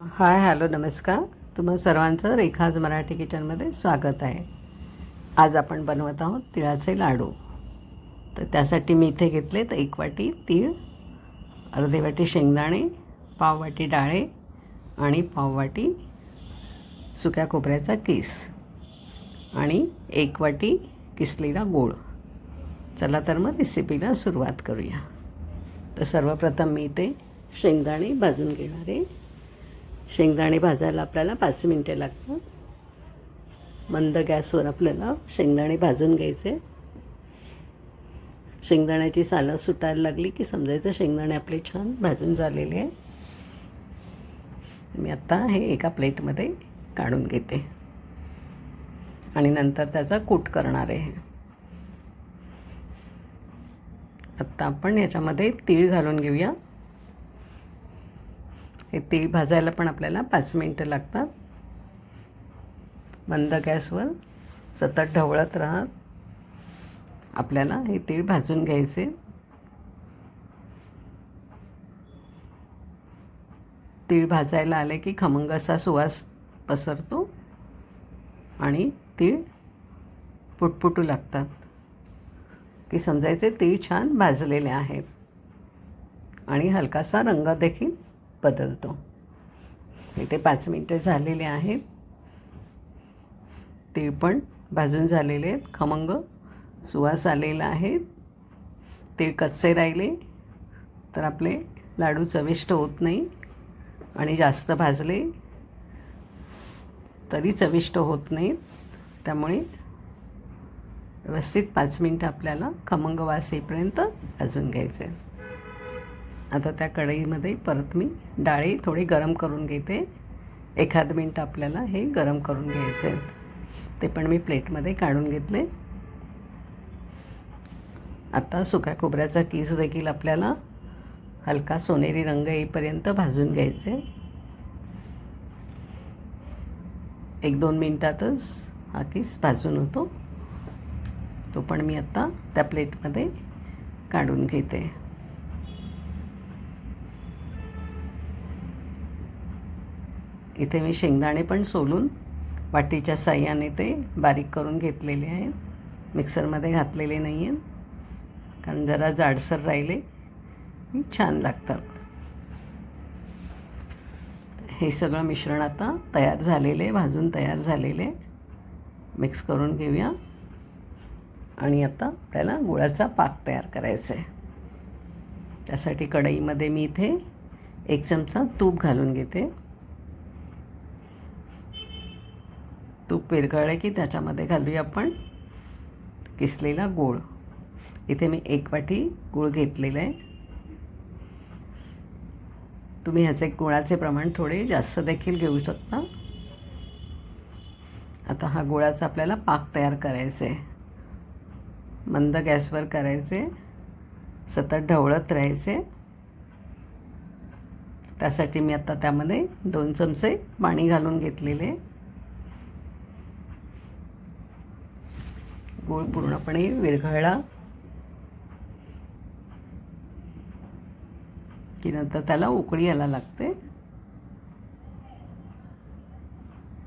Hi hello नमस्कार. तुम्हा सर्वांचं रेखाज मराठी किचनमध्ये स्वागत आहे. आज आपण बनवत आहोत तिळाचे लाडू. तर त्यासाठी मी इथे घेतले तर एक वाटी तीळ अर्धे वाटी शेंगदाणे पाव वाटी डाळे आणि पाव वाटी सुक्या खोबऱ्याचा किस आणि एक वाटी किसलेला गोळ. चला तर मग रेसिपीला सुरुवात करूया. तर सर्वप्रथम मी इथे शेंगदाणे भाजून घेणार आहे. शेंगदाणे भाजायला आपल्याला पाच मिनटे लागतात. मंद गॅसवर आपल्याला शेंगदाणे भाजून घ्यायचे. शेंगदाण्याची सालं सुटायला लागली की समजायचं शेंगदाणे आपले छान भाजून झालेले आहे मी आत्ता हे एका प्लेटमध्ये काढून घेते. आणि नंतर त्याचा कूट करणार आहे. आत्ता आपण याच्यामध्ये तीळ घालून घेऊया. हे भाजायला पण आपल्याला पाच मिनटं लागतात. मंद गॅसवर सतत ढवळत राहत. आपल्याला हे तीळ भाजून घ्यायचे. तीळ भाजायला आले की खमंग असा सुवास पसरतो आणि तीळ पुटपुटू लागतात. की समजायचे तीळ छान भाजलेले आहेत. आणि हलकासा रंग देखील बदलतो. इथे पाच मिनटं झालेले आहेत. तीळ पण भाजून झालेले आहेत. खमंग सुवास आलेला आहे. तीळ कच्चे राहिले तर आपले लाडू चविष्ट होत नाही आणि जास्त भाजले तरी चविष्ट होत नाहीत त्यामुळे व्यवस्थित पाच मिनटं आपल्याला खमंग वास येईपर्यंत भाजून घ्यायचे आहे आता त्या कढईमध्ये परत मी डाळी थोडी गरम करून घेते. एखाद मिनटं आपल्याला हे गरम करून घ्यायचे आहेत. ते पण मी प्लेटमध्ये काढून घेतले. आता सुक्या खोबऱ्याचा किस देखील आपल्याला हलका सोनेरी रंग येईपर्यंत भाजून घ्यायचे. एक दोन मिनटातच हा किस भाजून होतो. तो पण मी आत्ता त्या प्लेटमध्ये काढून घेते. इथे मी शेंगदाणे पण सोलून वाटीच्या साह्याने ते बारीक करून घेतलेले आहेत. मिक्सरमध्ये घातलेले नाही आहेत. कारण जरा जाडसर राहिले. छान लागतात. हे सगळं मिश्रण आता तयार झालेले भाजून तयार झालेले. मिक्स करून घेऊया. आणि आता आपल्याला गुळाचा पाक तयार करायचा आहे. त्यासाठी कढईमध्ये मी इथे एक चमचा तूप घालून घेते. तूप विरघळले की त्याच्यामध्ये घालूया आपण किसलेला गुळ. इथे मी एक वाटी गूळ घेतलेलं आहे. तुम्ही ह्याचे गुळाचे प्रमाण थोडे जास्त देखील घेऊ शकता. आता हा गुळाचा आपल्याला पाक तयार करायचा आहे मंद गॅसवर करायचे सतत ढवळत राहायचे त्यासाठी मी आता त्यामध्ये दोन चमचे पाणी घालून घेतलेले गूळ पूर्णपणे विरघळला. की नंतर त्याला उकळी यायला लागते.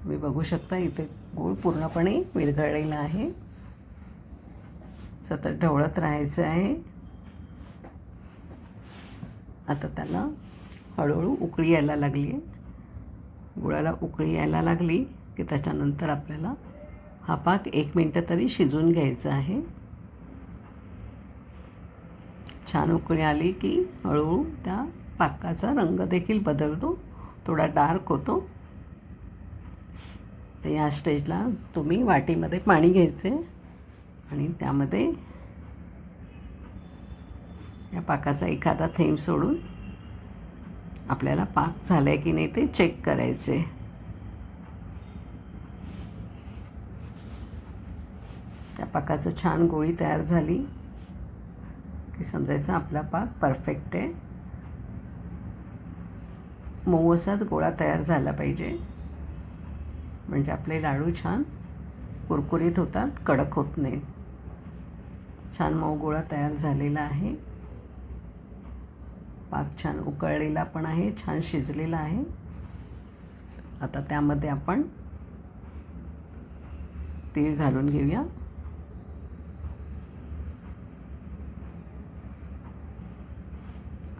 तुम्ही बघू शकता इथे गूळ पूर्णपणे विरघळलेला आहे. सतत ढवळत राहायचं आहे. आता त्याला हळूहळू उकळी यायला लागली आहे. गुळाला उकळी यायला लागली की त्याच्यानंतर आपल्याला हा पाक एक मिनटं तरी शिजून घ्यायचा आहे. छान उकळी आली की हळूहळू त्या पाकाचा रंग देखील बदलतो थोडा डार्क होतो. तर या स्टेजला तुम्ही वाटीमध्ये पाणी घ्यायचे आणि त्यामध्ये या पाकाचा एखादा थेंब सोडून आपल्याला पाक झाला आहे की नाही ते चेक करायचे त्या पाकाचं छान गोळी तयार झाली. की समजायचं आपला पाक परफेक्ट आहे. मऊ असाच गोळा तयार झाला पाहिजे. म्हणजे आपले लाडू छान कुरकुरीत होतात कडक होत नाहीत. छान मऊ गोळा तयार झालेला आहे. पाक छान उकळलेला पण आहे छान शिजलेला आहे. आता त्यामध्ये आपण तीळ घालून घेऊया.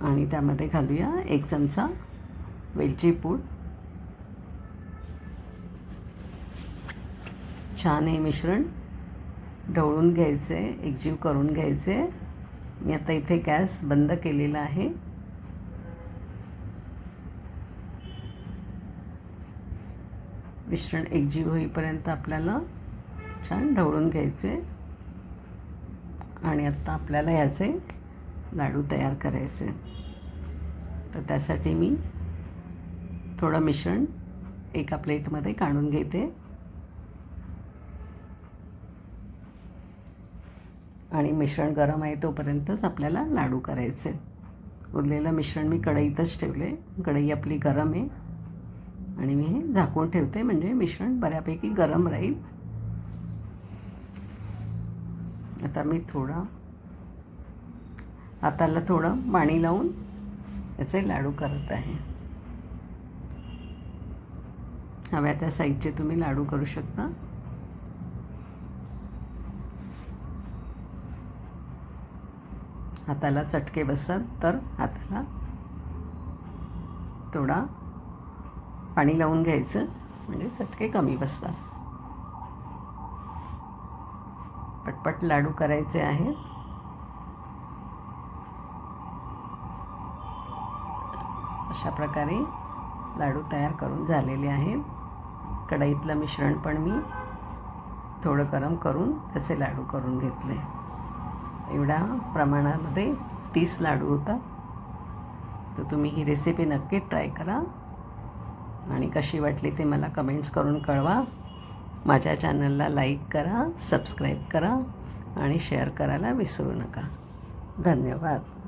आणि त्यामध्ये घालूया एक चमचा वेलची पूड. छान हे मिश्रण ढवळून घ्यायचे एकजीव करून घ्यायचे. मी आता इथे गॅस बंद केलेला आहे. मिश्रण एकजीव होईपर्यंत आपल्याला छान ढवळून घ्यायचे. आणि आत्ता आपल्याला याचे लाडू तयार करायचे. तर त्यासाठी मी थोडं मिश्रण एका प्लेटमध्ये काढून घेते. आणि मिश्रण गरम आहे तोपर्यंतच आपल्याला लाडू करायचे. उरलेलं मिश्रण मी कढईतच ठेवले. कढई आपली गरम आहे. आणि मी हे झाकून ठेवते म्हणजे मिश्रण बऱ्यापैकी गरम राहील. आता मी थोडा हाताला थोडं पाणी लावून याचे लाडू करत आहे. हव्या त्या साईजचे तुम्ही लाडू करू शकता. हाताला चटके बसतात तर हाताला थोडा पाणी लावून घ्यायचं म्हणजे चटके कमी बसतात. पटपट लाडू करायचे आहेत. अशा प्रकारे लाडू तयार करून झालेले आहेत. कढईतलं मिश्रण पण मी थोडं गरम करून त्याचे लाडू करून घेतले. एवढ्या प्रमाणामध्ये तीस लाडू होतात तर तुम्ही ही रेसिपी नक्की ट्राय करा. आणि कशी वाटली ते मला कमेंट्स करून कळवा. माझ्या चॅनलला लाईक करा सबस्क्राईब करा आणि शेअर करायला विसरू नका. धन्यवाद.